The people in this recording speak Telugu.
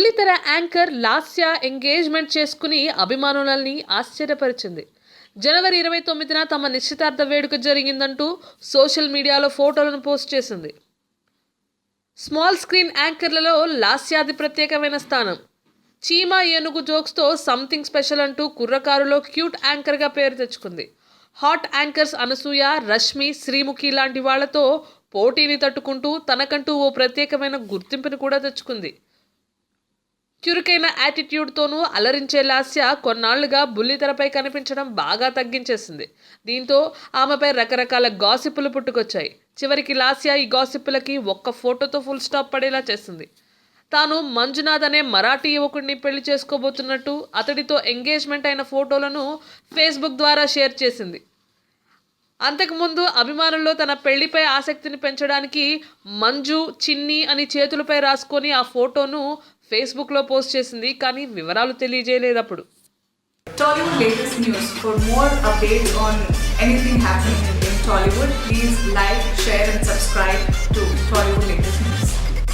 బుల్లితెర యాంకర్ లాస్య ఎంగేజ్మెంట్ చేసుకుని అభిమానులని ఆశ్చర్యపరిచింది. జనవరి ఇరవై తొమ్మిదిన తమ నిశ్చితార్థ వేడుక జరిగిందంటూ సోషల్ మీడియాలో ఫోటోలను పోస్ట్ చేసింది. స్మాల్ స్క్రీన్ యాంకర్లలో లాస్యాది ప్రత్యేకమైన స్థానం. చీమ ఏనుగు జోక్స్తో సంథింగ్ స్పెషల్ అంటూ కుర్రకారులో క్యూట్ యాంకర్గా పేరు తెచ్చుకుంది. హాట్ యాంకర్స్ అనసూయ రష్మి శ్రీముఖి లాంటి వాళ్ళతో పోటీని తట్టుకుంటూ తనకంటూ ఓ ప్రత్యేకమైన గుర్తింపుని కూడా తెచ్చుకుంది. చురుకైన యాటిట్యూడ్తోనూ అలరించే లాస్య కొన్నాళ్ళుగా బుల్లితెరపై కనిపించడం బాగా తగ్గించేసింది. దీంతో ఆమెపై రకరకాల గాసిప్పులు పుట్టుకొచ్చాయి. చివరికి లాస్య ఈ గాసిప్పులకి ఒక్క ఫోటోతో ఫుల్ స్టాప్ పడేలా చేసింది. తాను మంజునాథ్ అనే మరాఠీ యువకుడిని పెళ్ళి చేసుకోబోతున్నట్టు అతడితో ఎంగేజ్మెంట్ అయిన ఫోటోలను ఫేస్బుక్ ద్వారా షేర్ చేసింది. అంతకుముందు అభిమానుల్లో తన పెళ్ళిపై ఆసక్తిని పెంచడానికి మంజు చిన్ని అని చేతులపై రాసుకొని ఆ ఫోటోను ఫేస్బుక్లో పోస్ట్ చేసింది కానీ వివరాలు తెలియజేయలేదు అప్పుడు.